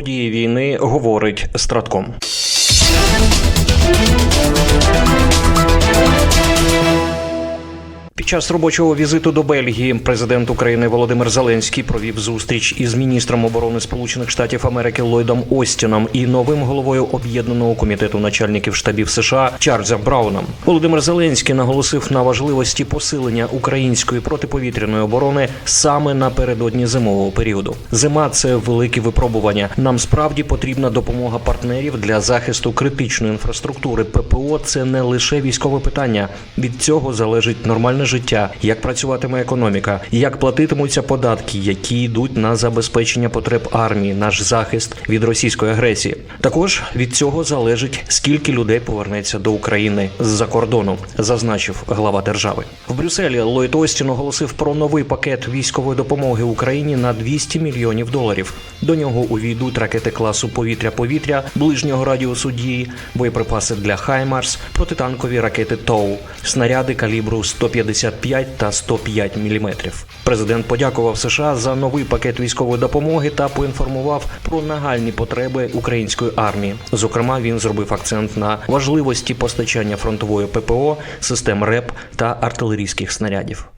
події війни, говорить Стратком. Час робочого візиту до Бельгії президент України Володимир Зеленський провів зустріч із міністром оборони Сполучених Штатів Америки Ллойдом Остіном і новим головою об'єднаного комітету начальників штабів США Чарльзом Брауном. Володимир Зеленський наголосив на важливості посилення української протиповітряної оборони саме напередодні зимового періоду. Зима це велике випробування. Нам справді потрібна допомога партнерів для захисту критичної інфраструктури. ППО це не лише військове питання. Від цього залежить нормальне життя, як працюватиме економіка, як платитимуться податки, які йдуть на забезпечення потреб армії, наш захист від російської агресії. Також від цього залежить скільки людей повернеться до України з-за кордону, зазначив глава держави. В Брюсселі Ллойд Остін оголосив про новий пакет військової допомоги Україні на 200 мільйонів доларів. До нього увійдуть ракети класу повітря-повітря ближнього радіусу дії, боєприпаси для Хаймарс, протитанкові ракети ТОУ, снаряди калібру 155 та 105 мм. Президент подякував США за новий пакет військової допомоги та поінформував про нагальні потреби української армії. Зокрема, він зробив акцент на важливості постачання фронтової ППО, систем РЕП та артилерійських снарядів.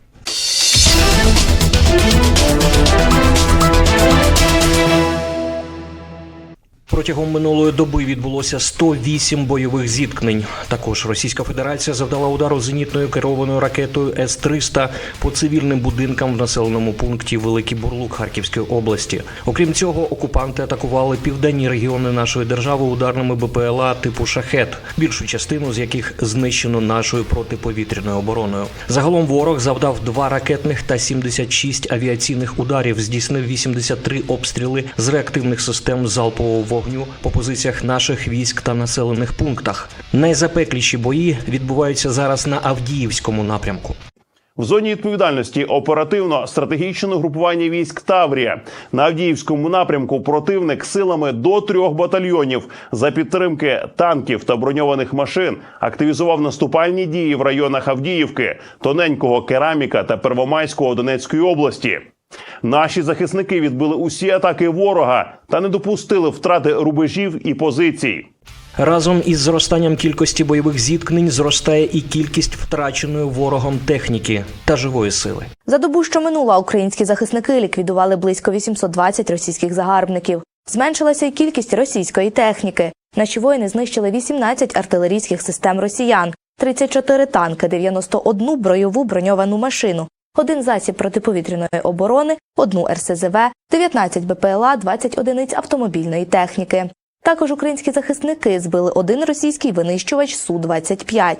Протягом минулої доби відбулося 108 бойових зіткнень. Також Російська Федерація завдала удару зенітною керованою ракетою С-300 по цивільним будинкам в населеному пункті Великий Бурлук Харківської області. Окрім цього, окупанти атакували південні регіони нашої держави ударними БПЛА типу Шахет, більшу частину з яких знищено нашою протиповітряною обороною. Загалом ворог завдав два ракетних та 76 авіаційних ударів, здійснив 83 обстріли з реактивних систем залпового вогню по позиціях наших військ та населених пунктах. Найзапекліші бої відбуваються зараз на Авдіївському напрямку. В зоні відповідальності оперативно-стратегічне групування військ Таврія на Авдіївському напрямку противник силами до трьох батальйонів за підтримки танків та броньованих машин активізував наступальні дії в районах Авдіївки, Тоненького, Кераміка та Первомайського Донецької області. Наші захисники відбили усі атаки ворога та не допустили втрати рубежів і позицій. Разом із зростанням кількості бойових зіткнень зростає і кількість втраченої ворогом техніки та живої сили. За добу, що минула, українські захисники ліквідували близько 820 російських загарбників. Зменшилася й кількість російської техніки. Наші воїни знищили 18 артилерійських систем росіян, 34 танки, 91 бойову броньовану машину, один засіб протиповітряної оборони, одну РСЗВ, 19 БПЛА, 20 одиниць автомобільної техніки. Також українські захисники збили один російський винищувач Су-25.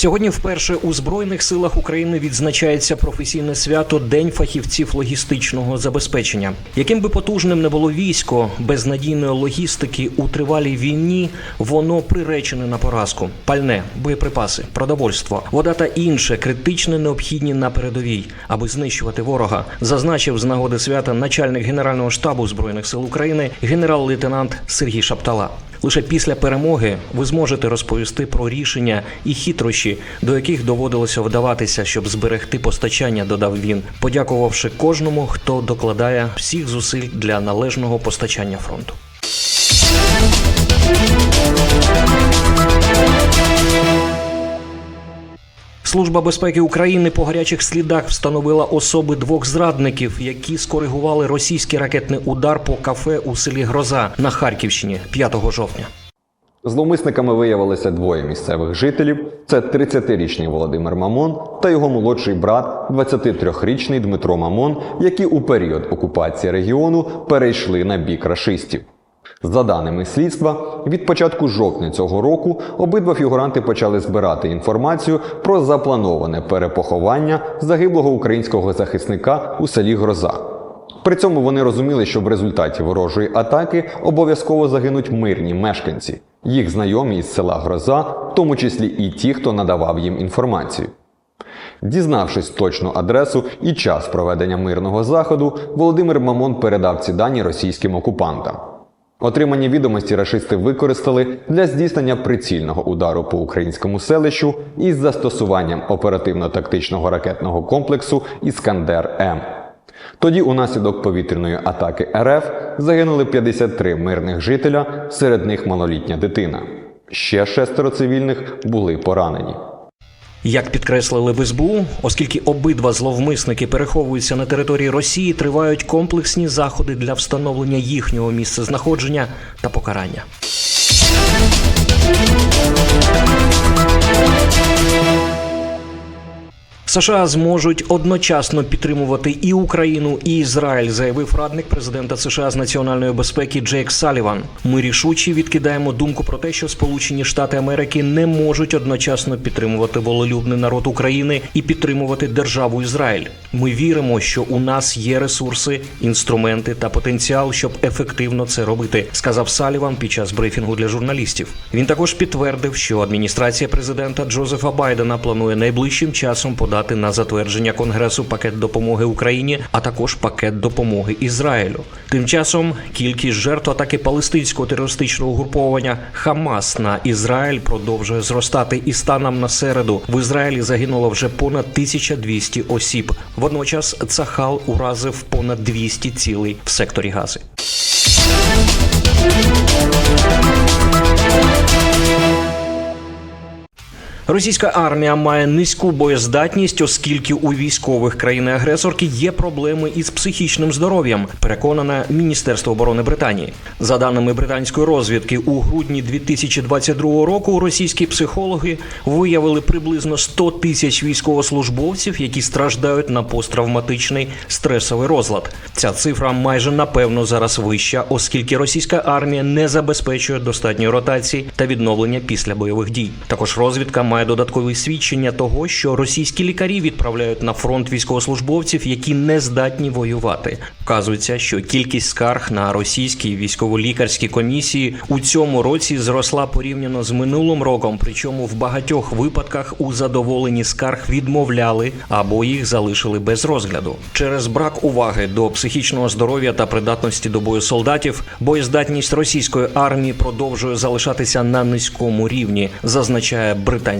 Сьогодні вперше у збройних силах України відзначається професійне свято День фахівців логістичного забезпечення. Яким би потужним не було військо, без надійної логістики у тривалій війні воно приречене на поразку. Пальне, боєприпаси, продовольство, вода та інше критично необхідні на передовій, аби знищувати ворога, зазначив з нагоди свята начальник генерального штабу збройних сил України генерал-лейтенант Сергій Шаптала. Лише після перемоги ви зможете розповісти про рішення і хитрощі, до яких доводилося вдаватися, щоб зберегти постачання, додав він, подякувавши кожному, хто докладає всіх зусиль для належного постачання фронту. Служба безпеки України по гарячих слідах встановила особи двох зрадників, які скоригували російський ракетний удар по кафе у селі Гроза на Харківщині 5 жовтня. Зловмисниками виявилися двоє місцевих жителів: це 30-річний Володимир Мамон та його молодший брат, 23-річний Дмитро Мамон, які у період окупації регіону перейшли на бік рашистів. За даними слідства, від початку жовтня цього року обидва фігуранти почали збирати інформацію про заплановане перепоховання загиблого українського захисника у селі Гроза. При цьому вони розуміли, що в результаті ворожої атаки обов'язково загинуть мирні мешканці, їх знайомі із села Гроза, в тому числі і ті, хто надавав їм інформацію. Дізнавшись точну адресу і час проведення мирного заходу, Володимир Мамон передав ці дані російським окупантам. Отримані відомості рашисти використали для здійснення прицільного удару по українському селищу із застосуванням оперативно-тактичного ракетного комплексу Іскандер М. Тоді унаслідок повітряної атаки РФ загинули 53 мирних жителя, серед них малолітня дитина. Ще шестеро цивільних були поранені. Як підкреслили в СБУ, оскільки обидва зловмисники переховуються на території Росії, тривають комплексні заходи для встановлення їхнього місцезнаходження та покарання. США зможуть одночасно підтримувати і Україну, і Ізраїль, заявив радник президента США з національної безпеки Джейк Саліван. Ми рішуче відкидаємо думку про те, що Сполучені Штати Америки не можуть одночасно підтримувати волелюбний народ України і підтримувати державу Ізраїль. Ми віримо, що у нас є ресурси, інструменти та потенціал, щоб ефективно це робити, сказав Саліван під час брифінгу для журналістів. Він також підтвердив, що адміністрація президента Джозефа Байдена планує найближчим часом подати на затвердження Конгресу пакет допомоги Україні, а також пакет допомоги Ізраїлю. Тим часом кількість жертв атаки палестинського терористичного угруповання Хамас на Ізраїль продовжує зростати, і станом на середу в Ізраїлі загинуло вже понад 1200 осіб. Водночас Цахал уразив понад 200 цілей в секторі Гази. Російська армія має низьку боєздатність, оскільки у військових країни-агресорки є проблеми із психічним здоров'ям. Переконане Міністерство оборони Британії. За даними британської розвідки, у грудні 2022 року російські психологи виявили приблизно 100 тисяч військовослужбовців, які страждають на посттравматичний стресовий розлад. Ця цифра майже напевно зараз вища, оскільки російська армія не забезпечує достатньої ротації та відновлення після бойових дій. Також розвідка має додаткові свідчення того, що російські лікарі відправляють на фронт військовослужбовців, які не здатні воювати. Вказується, що кількість скарг на російські військово-лікарські комісії у цьому році зросла порівняно з минулим роком. Причому в багатьох випадках у задоволенні скарг відмовляли або їх залишили без розгляду. Через брак уваги до психічного здоров'я та придатності до бою солдатів, боєздатність російської армії продовжує залишатися на низькому рівні, зазначає британська